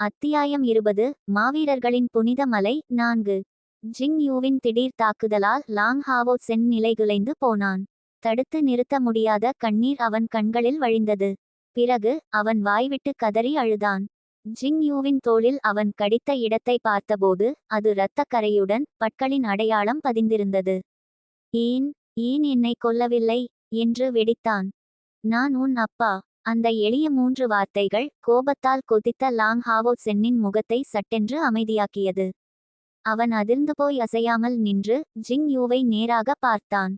அத்தியாயம் இருபது மாவீரர்களின் புனித மலை நான்கு. ஜிங் யூவின் திடீர் தாக்குதலால் லாங் ஹாவோ சென் நிலைகுலைந்து போனான். தடுத்து நிறுத்த முடியாத கண்ணீர் அவன் கண்களில் வழிந்தது. பிறகு அவன் வாய்விட்டு கதறி அழுதான். ஜிங் யூவின் தோளில் அவன் கடித்த இடத்தை பார்த்தபோது அது இரத்தக் கரையுடன் அடையாளம் பதிந்திருந்தது. ஏன் ஏன் என்னை கொல்லவில்லை? என்று வெடித்தான். நான் உன் அப்பா. அந்த எளிய மூன்று வார்த்தைகள் கோபத்தால் கொதித்த லாங் ஹாவோ சென்னின் முகத்தை சட்டென்று அமைதியாக்கியது. அவன் அதிர்ந்து போய் அசையாமல் நின்று ஜிங் யூவை நேராக பார்த்தான்.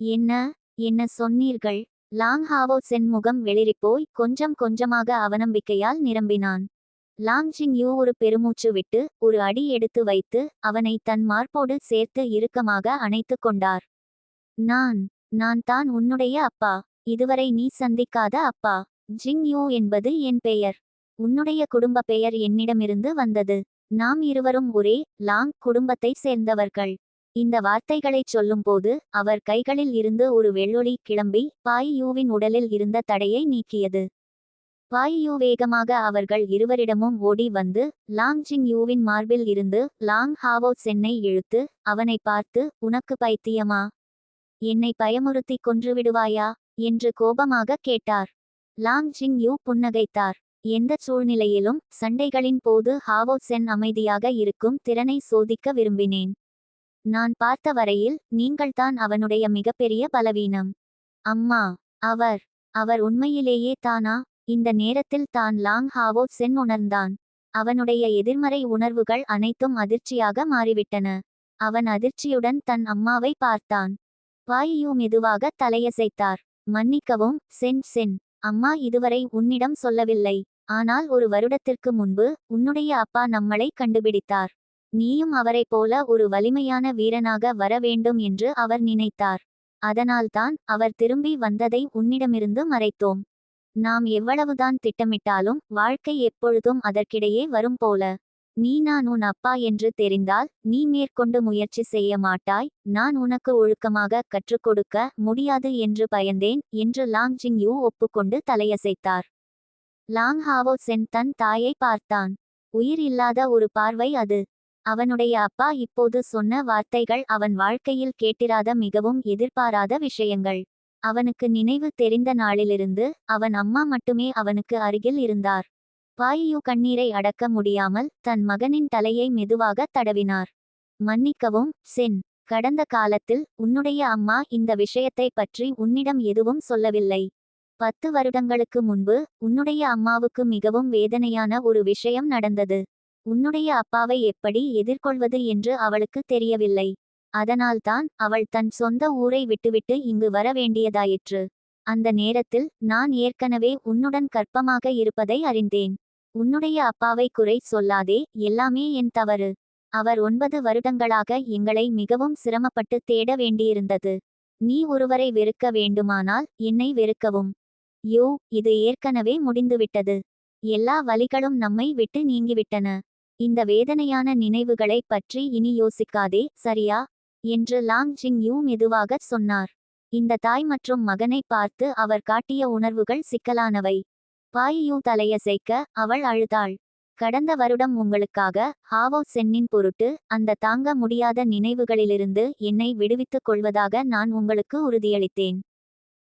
என்ன? என்ன சொன்னீர்கள்? லாங் ஹாவோ சென் முகம் வெளிரிப்போய் கொஞ்சம் கொஞ்சமாக அவநம்பிக்கையால் நிரம்பினான். லாங் ஜிங் யூ ஒரு பெருமூச்சு விட்டு ஒரு அடி எடுத்து வைத்து அவனை தன் மார்போடு சேர்த்து இறுக்கமாக அணைத்து கொண்டார். நான் நான் தான் உன்னுடைய அப்பா. இதுவரை நீ சந்திக்காத அப்பா. ஜிங்யூ என்பது என் பெயர். உன்னுடைய குடும்ப பெயர் என்னிடமிருந்து வந்தது. நாம் இருவரும் ஒரே லாங் குடும்பத்தை சேர்ந்தவர்கள். இந்த வார்த்தைகளைச் சொல்லும்போது அவர் கைகளில் இருந்து ஒரு வெள்ளொளி கிளம்பி பாய் யூவின் உடலில் இருந்த தடையை நீக்கியது. பாய் யூ வேகமாக அவர்கள் இருவரிடமும் ஓடி வந்து லாங் ஜிங் யூவின் மார்பில் இருந்து லாங் ஹாவோ சென்னை இழுத்து அவனை பார்த்து உனக்கு பைத்தியமா? என்னை பயமுறுத்தி கொன்று விடுவாயா? என்று கோபமாக கேட்டார். Long Jing you புன்னகைத்தார். எந்த சூழ்நிலையிலும் சண்டைகளின் போது ஹாவோ சென் அமைதியாக இருக்கும் திறனை சோதிக்க விரும்பினேன். நான் பார்த்த வரையில் நீங்கள்தான் அவனுடைய மிகப்பெரிய பலவீனம். அம்மா அவர் அவர் உண்மையிலேயே தானா? இந்த நேரத்தில் தான் லாங் ஹாவோ சென் உணர்ந்தான். அவனுடைய எதிர்மறை உணர்வுகள் அனைத்தும் அதிர்ச்சியாக மாறிவிட்டன. அவன் அதிர்ச்சியுடன் தன் அம்மாவை பார்த்தான். வாயு மெதுவாக தலையசைத்தார். மன்னிக்கவும் சென் சென். அம்மா இதுவரை உன்னிடம் சொல்லவில்லை. ஆனால் ஒரு வருடத்திற்கு முன்பு உன்னுடைய அப்பா நம்மளை கண்டுபிடித்தார். நீயும் அவரைப் போல ஒரு வலிமையான வீரனாக வர வேண்டும் என்று அவர் நினைத்தார். அதனால்தான் அவர் திரும்பி வந்ததை உன்னிடமிருந்து மறைத்தோம். நாம் எவ்வளவுதான் திட்டமிட்டாலும் வாழ்க்கை எப்பொழுதும் அதற்கிடையே வரும் போல. நீ நான் உன் அப்பா என்று தெரிந்தால் நீ மேற்கொண்டு முயற்சி செய்ய மாட்டாய். நான் உனக்கு ஒழுக்கமாக கற்றுக் கொடுக்க முடியாது என்று பயந்தேன் என்று லாங் ஜிங் யூ ஒப்புக்கொண்டு தலையசைத்தார். லாங் ஹாவோ சென் தன் தாயை பார்த்தான். உயிர் இல்லாத ஒரு பார்வை அது. அவனுடைய அப்பா இப்போது சொன்ன வார்த்தைகள் அவன் வாழ்க்கையில் கேட்டிராத மிகவும் எதிர்பாராத விஷயங்கள். அவனுக்கு நினைவு தெரிந்த நாளிலிருந்து அவன் அம்மா மட்டுமே அவனுக்கு அருகில் இருந்தார். பாயியு கண்ணீரை அடக்க முடியாமல் தன் மகனின் தலையை மெதுவாக தடவினார். மன்னிக்கவும் சென். கடந்த காலத்தில் உன்னுடைய அம்மா இந்த விஷயத்தை பற்றி உன்னிடம் எதுவும் சொல்லவில்லை. பத்து வருடங்களுக்கு முன்பு உன்னுடைய அம்மாவுக்கு மிகவும் வேதனையான ஒரு விஷயம் நடந்தது. உன்னுடைய அப்பாவை எப்படி எதிர்கொள்வது என்று அவளுக்கு தெரியவில்லை. அதனால்தான் அவள் தன் சொந்த ஊரை விட்டுவிட்டு இங்கு வர வேண்டியதாயிற்று. அந்த நேரத்தில் நான் ஏற்கனவே உன்னுடன் கற்பமாக இருப்பதை அறிந்தேன். உன்னுடைய அப்பாவை குறை சொல்லாதே எல்லாமே என் தவறு. அவர் ஒன்பது வருடங்களாக எங்களை மிகவும் சிரமப்பட்டு தேட வேண்டியிருந்தது. நீ ஒருவரை வெறுக்க வேண்டுமானால் என்னை வெறுக்கவும். யோ இது ஏற்கனவே முடிந்துவிட்டது. எல்லா வழிகளும் நம்மை விட்டு நீங்கிவிட்டன. இந்த வேதனையான நினைவுகளை பற்றி இனி யோசிக்காதே சரியா? என்று லாங் ஜிங் யூ மெதுவாகச் சொன்னார். இந்த தாய் மற்றும் மகனை பார்த்து அவர் காட்டிய உணர்வுகள் சிக்கலானவை. பாயியு தலையசைக்க அவள் அழுதாள். கடந்த வருடம் உங்களுக்காக ஹாவோ சென்னின் பொருட்டு அந்த தாங்க முடியாத நினைவுகளிலிருந்து என்னை விடுவித்துக் கொள்வதாக நான் உங்களுக்கு உறுதியளித்தேன்.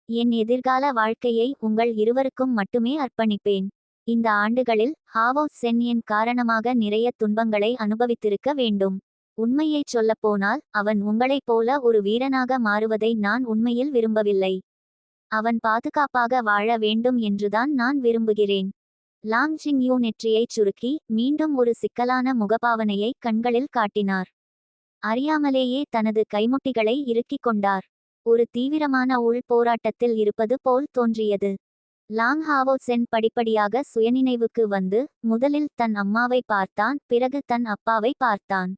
என் எதிர்கால வாழ்க்கையை உங்கள் இருவருக்கும் மட்டுமே அர்ப்பணிப்பேன். இந்த ஆண்டுகளில் ஹாவோ சென் என் காரணமாக நிறைய துன்பங்களை அனுபவித்திருக்க வேண்டும். உண்மையைச் சொல்லப்போனால் அவன் உங்களைப் போல ஒரு வீரனாக மாறுவதை நான் உண்மையில் விரும்பவில்லை. அவன் பாதுகாப்பாக வாழ வேண்டும் என்றுதான் நான் விரும்புகிறேன். லாங் ஜிங் யூ நெற்றியைச் சுருக்கி மீண்டும் ஒரு சிக்கலான முகபாவனையை கண்களில் காட்டினார். அறியாமலேயே தனது கைமுட்டிகளை இறுக்கிக் கொண்டார். ஒரு தீவிரமான உள் போராட்டத்தில் இருப்பது போல் தோன்றியது. லாங் ஹாவோ சென் படிப்படியாக சுயநினைவுக்கு வந்து முதலில் தன் அம்மாவை பார்த்தான் பிறகு தன் அப்பாவை பார்த்தான்.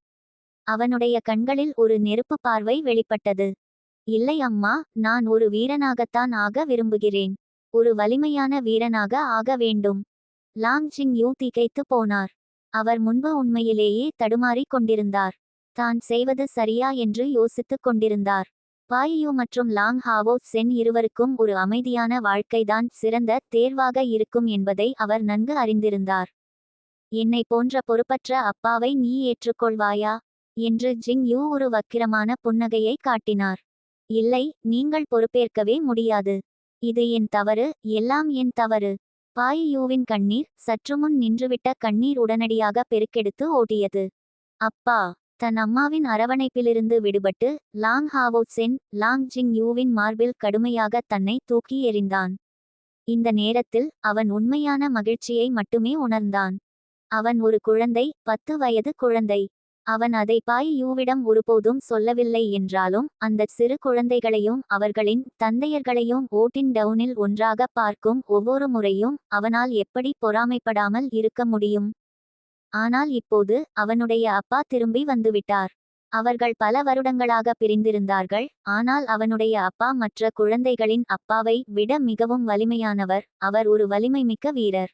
அவனுடைய கண்களில் ஒரு நெருப்பு பார்வை வெளிப்பட்டது. இல்லை அம்மா நான் ஒரு வீரனாகத்தான் ஆக விரும்புகிறேன். ஒரு வலிமையான வீரனாக ஆக வேண்டும். லாங் ஜிங் யூ திகைத்து போனார். அவர் முன்பு உண்மையிலேயே தடுமாறிக் கொண்டிருந்தார். தான் செய்வது சரியா? என்று யோசித்துக் கொண்டிருந்தார். பாயியூ மற்றும் லாங் ஹாவோ சென் இருவருக்கும் ஒரு அமைதியான வாழ்க்கைதான் சிறந்த தேர்வாக இருக்கும் என்பதை அவர் நன்கு அறிந்திருந்தார். என்னை போன்ற பொறுப்பற்ற அப்பாவை நீ ஏற்றுக்கொள்வாயா? என்று ஜிங் யூ ஒரு வக்கிரமான புன்னகையை காட்டினார். இல்லை நீங்கள் பொறுப்பேற்கவே முடியாது. இது என் தவறு எல்லாம் என் தவறு. பாயியூவின் கண்ணீர் சற்றுமுன் நின்றுவிட்ட கண்ணீர் உடனடியாக பெருக்கெடுத்து ஓடியது அப்பா தன் அம்மாவின் அரவணைப்பிலிருந்து விடுபட்டு லாங் ஹாவோசென் லாங் ஜிங் யூவின் மார்பில் கடுமையாக தன்னை தூக்கி எறிந்தான். இந்த நேரத்தில் அவன் உண்மையான மகிழ்ச்சியை மட்டுமே உணர்ந்தான். அவன் ஒரு குழந்தை பத்து வயது குழந்தை. அவன் அதை பாய் யூவிடம் ஒருபோதும் சொல்லவில்லை என்றாலும் அந்த சிறு குழந்தைகளையும் அவர்களின் தந்தையர்களையும் ஓட்டின் டவுனில் ஒன்றாக பார்க்கும் ஒவ்வொரு முறையும் அவனால் எப்படி பொறாமைப்படாமல் இருக்க முடியும்? ஆனால் இப்போது அவனுடைய அப்பா திரும்பி வந்துவிட்டார். அவர்கள் பல வருடங்களாக பிரிந்திருந்தார்கள் ஆனால் அவனுடைய அப்பா மற்ற குழந்தைகளின் அப்பாவை விட மிகவும் வலிமையானவர். அவர் ஒரு வலிமைமிக்க வீரர்.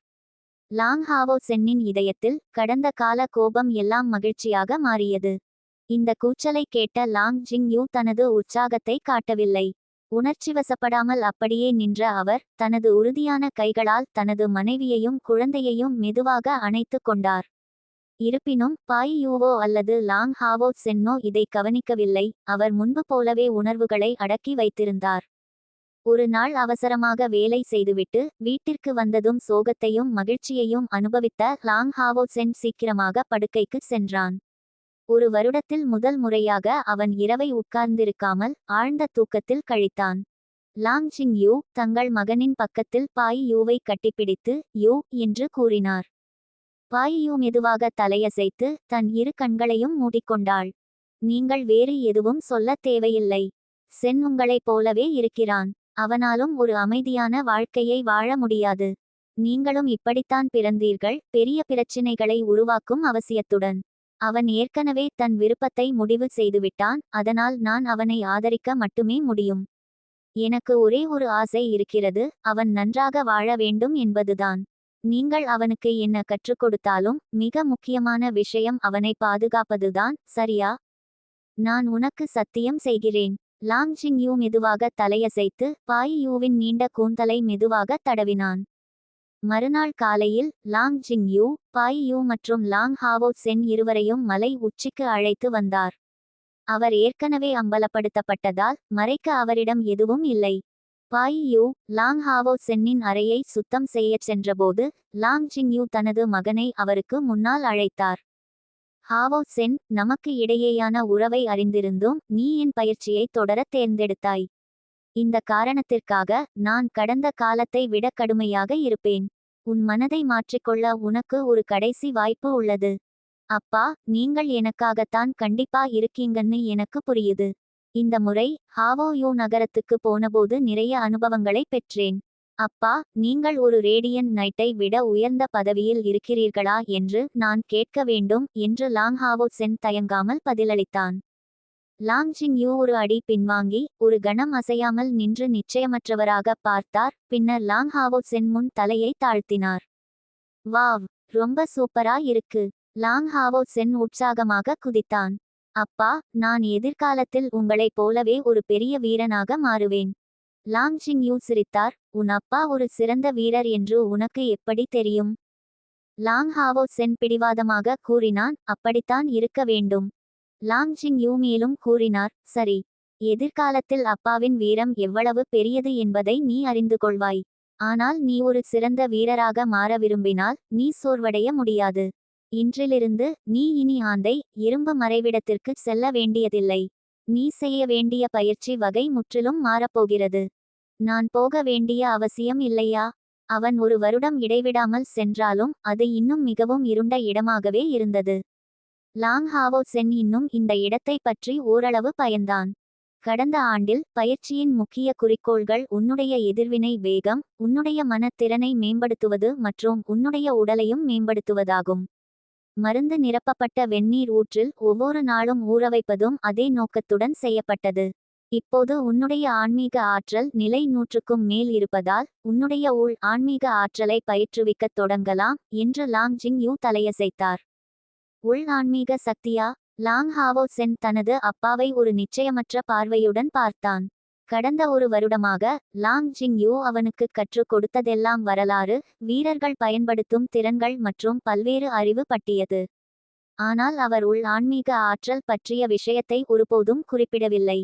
லாங் ஹாவோ சென்னின் இதயத்தில் கடந்த கால கோபம் எல்லாம் மகிழ்ச்சியாக மாறியது. இந்த கூச்சலை கேட்ட லாங் ஜிங் யூ தனது உற்சாகத்தை காட்டவில்லை. உணர்ச்சிவசப்படாமல் அப்படியே நின்ற அவர் தனது உறுதியான கைகளால் தனது மனைவியையும் குழந்தையையும் மெதுவாக அணைத்து கொண்டார். இருப்பினும் பாய் யூவோ அல்லது லாங் ஹாவோ சென்னோ இதை கவனிக்கவில்லை. அவர் முன்பு போலவே உணர்வுகளை அடக்கி வைத்திருந்தார். ஒரு நாள் அவசரமாக வேலை செய்துவிட்டு வீட்டிற்கு வந்ததும் சோகத்தையும் மகிழ்ச்சியையும் அனுபவித்த லாங் ஹாவோ சென் சீக்கிரமாக படுக்கைக்கு சென்றான். ஒரு வருடத்தில் முதல் முறையாக அவன் இரவை உட்கார்ந்திருக்காமல் ஆழ்ந்த தூக்கத்தில் கழித்தான். லாங் ஜிங் யூ தங்கள் மகனின் பக்கத்தில் பாய் யூவை கட்டிப்பிடித்து யூ என்று கூறினார். பாயியூ மெதுவாக தலையசைத்து தன் இரு கண்களையும் மூடிக்கொண்டாள். நீங்கள் வேறு எதுவும் சொல்லத் தேவையில்லை. சென் உங்களைப் போலவே இருக்கிறான். அவனாலும் ஒரு அமைதியான வாழ்க்கையை வாழ முடியாது. நீங்களும் இப்படித்தான் பிறந்தீர்கள் பெரிய பிரச்சினைகளை உருவாக்கும் அவசியத்துடன். அவன் ஏற்கனவே தன் விருப்பத்தை முடிவு செய்துவிட்டான் அதனால் நான் அவனை ஆதரிக்க மட்டுமே முடியும். எனக்கு ஒரே ஒரு ஆசை இருக்கிறது அவன் நன்றாக வாழ வேண்டும் என்பதுதான். நீங்கள் அவனுக்கு என்ன கற்றுக் கொடுத்தாலும் மிக முக்கியமான விஷயம் அவனை பாதுகாப்பதுதான் சரியா? நான் உனக்கு சத்தியம் செய்கிறேன். லாங் ஜிங் யூ மெதுவாக தலையசைத்து பாய் யூவின் நீண்ட கூந்தலை மெதுவாக தடவினான். மறுநாள் காலையில் Long Jing Yu Bai Yu மற்றும் லாங் ஹாவோ சென் இருவரையும் மலை உச்சிக்கு அழைத்து வந்தார். அவர் ஏற்கனவே அம்பலப்படுத்தப்பட்டதால் மறைக்க அவரிடம் எதுவும் இல்லை. பாய் யூ லாங் ஹாவோ சென்னின் அறையை சுத்தம் செய்யச் சென்றபோது லாங் ஜிங் யூ தனது மகனை அவருக்கு முன்னால் அழைத்தார். ஹாவோ சென் நமக்கு இடையேயான உறவை அறிந்திருந்தும் நீ என் பயிற்சியை தொடர தேர்ந்தெடுத்தாய். இந்த காரணத்திற்காக நான் கடந்த காலத்தை விட கடுமையாக இருப்பேன். உன் மனதை மாற்றிக்கொள்ள உனக்கு ஒரு கடைசி வாய்ப்பு உள்ளது. அப்பா நீங்கள் எனக்காகத்தான் கண்டிப்பா இருக்கீங்கன்னு எனக்கு புரியுது. இந்த முறை ஹாவோயோ நகரத்துக்கு போனபோது நிறைய அனுபவங்களை பெற்றேன். அப்பா நீங்கள் ஒரு ரேடியன் நைட்டை விட உயர்ந்த பதவியில் இருக்கிறீர்களா என்று நான் கேட்க வேண்டும் என்று லாங் ஹாவோ சென் தயங்காமல் பதிலளித்தான். லாங் ஜிங் யூ ஒரு அடி பின்வாங்கி ஒரு கணம் அசையாமல் நின்று நிச்சயமற்றவராக பார்த்தார் பின்னர் லாங் ஹாவோ சென் முன் தலையை தாழ்த்தினார். வாவ் ரொம்ப சூப்பரா இருக்கு. லாங் ஹாவோ சென் உற்சாகமாக குதித்தான். அப்பா நான் எதிர்காலத்தில் உங்களைப் போலவே ஒரு பெரிய வீரனாக மாறுவேன். லாங் ஜிங் யூ சிரித்தார் உன் அப்பா ஒரு சிறந்த வீரர் என்று உனக்கு எப்படி தெரியும் லாங் ஹாவோ சென் பிடிவாதமாக கூறினான் அப்படித்தான் இருக்க வேண்டும் லாங் ஜிங் யூ மேலும் கூறினார் சரி. எதிர்காலத்தில் அப்பாவின் வீரம் எவ்வளவு பெரியது என்பதை நீ அறிந்து கொள்வாய். ஆனால் நீ ஒரு சிறந்த வீரராக மாற விரும்பினால் நீ சோர்வடைய முடியாது. இன்றிலிருந்து நீ இனி ஆந்தை இரும்பு மறைவிடத்திற்கு செல்ல வேண்டியதில்லை. நீ செய்ய வேண்டிய பயிற்சி வகை முற்றிலும் மாறப்போகிறது. நான் போக வேண்டிய அவசியம் இல்லையா? அவன் ஒரு வருடம் இடைவிடாமல் சென்றாலும் அது இன்னும் மிகவும் இருண்ட இடமாகவே இருந்தது. லாங் ஹாவோ சென் இன்னும் இந்த இடத்தை பற்றி ஓரளவு பயந்தான். கடந்த ஆண்டில் பயிற்சியின் முக்கிய குறிக்கோள்கள் உன்னுடைய எதிர்வினை வேகம் உன்னுடைய மனத்திறனை மேம்படுத்துவது மற்றும் உன்னுடைய உடலையும் மேம்படுத்துவதாகும். மருந்து நிரப்பப்பட்ட வெந்நீர் ஊற்றில் ஒவ்வொரு நாளும் ஊறவைப்பதும் அதே நோக்கத்துடன் செய்யப்பட்டது. இப்போது உன்னுடைய ஆன்மீக ஆற்றல் நிலை நூற்றுக்கும் மேல் இருப்பதால் உன்னுடைய உள் ஆன்மீக ஆற்றலை பயிற்றுவிக்கத் தொடங்கலாம் என்று லாங் ஜிங் யூ தலையசைத்தார். உள் ஆன்மீக சக்தியா? லாங் ஹாவோ சென் தனது அப்பாவை ஒரு நிச்சயமற்ற பார்வையுடன் பார்த்தான். கடந்த ஒரு வருடமாக லாங் ஜிங் யூ அவனுக்கு கற்றுக் கொடுத்ததெல்லாம் வரலாறு வீரர்கள் பயன்படுத்தும் திறன்கள் மற்றும் பல்வேறு அறிவு பட்டியது ஆனால் அவர் உள் ஆன்மீக ஆற்றல் பற்றிய விஷயத்தை ஒருபோதும் குறிப்பிடவில்லை.